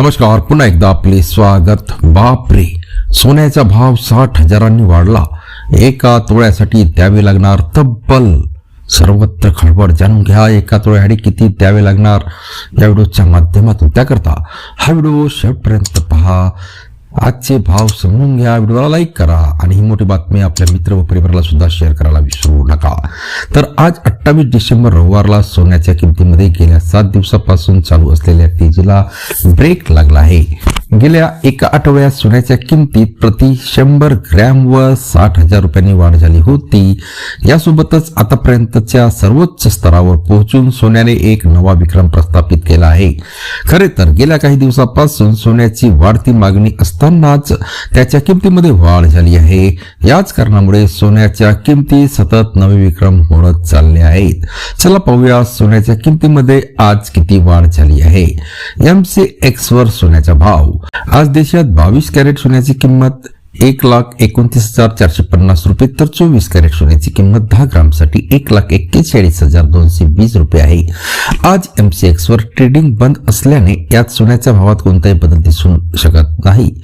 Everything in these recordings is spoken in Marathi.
नमस्कार पुन्हा एकदा आपले स्वागत. बापरे सोन्याचा भाव साठ हजारांनी वाढला. एका तोळ्यासाठी द्यावे लागणार तब्बल सर्वत्र खळबळ. जाणून घ्या एका तोळ्यासाठी किती द्यावे लागणार या व्हिडिओच्या माध्यमातून. त्याकरता हा व्हिडिओ शेवटपर्यंत पहा. आजचे भाव समजून घ्या व्हिडिओला लाईक करा आणि ही मोठी बातमी आपल्या मित्र व परिवाराला सुद्धा शेअर करायला विसरू नका. तर आज अठ्ठावीस डिसेंबर रविवारला सोन्याच्या किमतीमध्ये गेल्या सात दिवसापासून चालू असलेल्या तेजीला ब्रेक लागला आहे. गेल्या एका आठवड्यात सोन्याच्या किमतीत प्रति शंभर ग्रॅम व साठ हजार रुपयांनी वाढ झाली होती. यासोबतच आतापर्यंतच्या सर्वोच्च स्तरावर पोहोचून सोन्याने एक नवा विक्रम प्रस्थापित केला आहे. खरे तर गेल्या काही दिवसापासून सोन्याची वाढती मागणी असतानाच त्याच्या किमतीमध्ये वाढ झाली आहे. याच कारणामुळे सोन्याच्या किमती सतत नवे विक्रम होत चालले आहेत. चला पाहूया सोन्याच्या किमतीमध्ये आज किती वाढ झाली आहे. एम सी एक्स वर सोन्याचा भाव आज देशात बावीस कॅरेट सोन्याची किंमत एक लाख एकोणतीस हजार चारशे पन्नास रुपये. तर चोवीस कॅरेट सोन्याची किंमत दहा ग्रामसाठी एक लाख एक्केचाळीस हजार दोनशे वीस रुपये आहे. आज एमसीएक्स वर ट्रेडिंग बंद असल्याने यात सोन्याच्या भावात कोणताही बदल दिसून शकत नाही.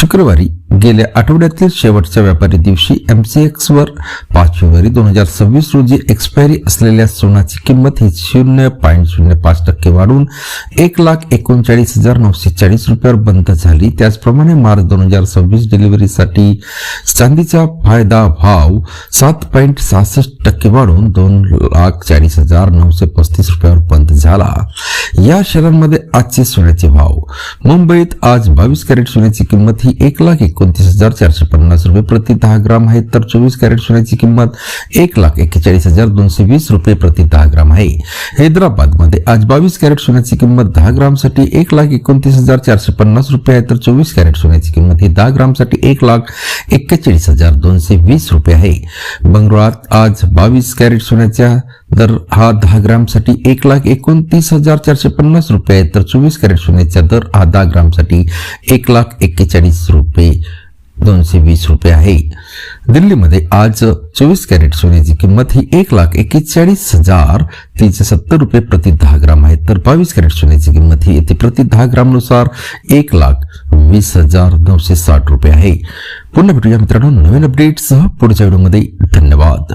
शुक्रवारी गेल्या आठवड्यातील शेवटच्या व्यापारी दिवशी एमसीएक्स वर पाच फेब्रुवारी दोन हजार सव्वीस रोजी एक्सपायरी असलेल्या सोन्याची किंमत ही शून्य पॉईंट शून्य पाच टक्के वाढून एक लाख एकोणचाळीस हजार नऊशे चाळीस रुपयावर बंद झाली. त्याचप्रमाणे मार्च दोन हजार सव्वीस डिलिव्हरीसाठी चांदीचा फायदा भाव सात पॉईंट सहासष्ट टक्के वाढून दोन लाख चाळीस हजार नऊशे पस्तीस रुपयावर बंद झाला. या शहरांमध्ये आजचे सोन्याचे भाव. मुंबईत आज बावीस कॅरेट सोन्याची किंमत ही एक लाख एकोणतीस हजार चारशे पन्नास रुपये प्रति दहा ग्राम आहे. तर चोवीस कॅरेट सोन्याची किंमत एक लाख एक्केचाळीस हजार दोनशे वीस रुपये प्रति दहा ग्राम आहे. हैदराबादमध्ये आज बावीस कॅरेट सोन्याची किंमत दहा ग्रामसाठी एक लाख एकोणतीस हजार चारशे पन्नास रुपये आहे. तर चोवीस कॅरेट सोन्याची किंमत ही दहा ग्रामसाठी एक लाख एक्केचाळीस हजार दोनशे वीस रुपये आहे. बंगळुरात आज बावीस कॅरेट सोन्याच्या दर हा दहा ग्रामसाठी एक लाख एकोणतीस हजार चारशे पन्नास रुपये आहे. तर चोवीस कॅरेट सोन्याचा दर हा दहा ग्रामसाठी एक लाख एक्केचाळीस रुपये दोनशे वीस रुपये आहे. दिल्लीमध्ये आज चोवीस कॅरेट सोन्याची किंमत ही एक लाख एक्केचाळीस हजार तीनशे सत्तर रुपये प्रति दहा ग्राम आहे. तर बावीस कॅरेट सोन्याची किंमत ही येथे प्रति दहा ग्रामनुसार एक लाख वीस हजार नऊशे साठ रुपये आहे. पुन्हा भेटूया मित्रांनो नवीन अपडेटसह पुढच्या व्हिडिओमध्ये धन्यवाद.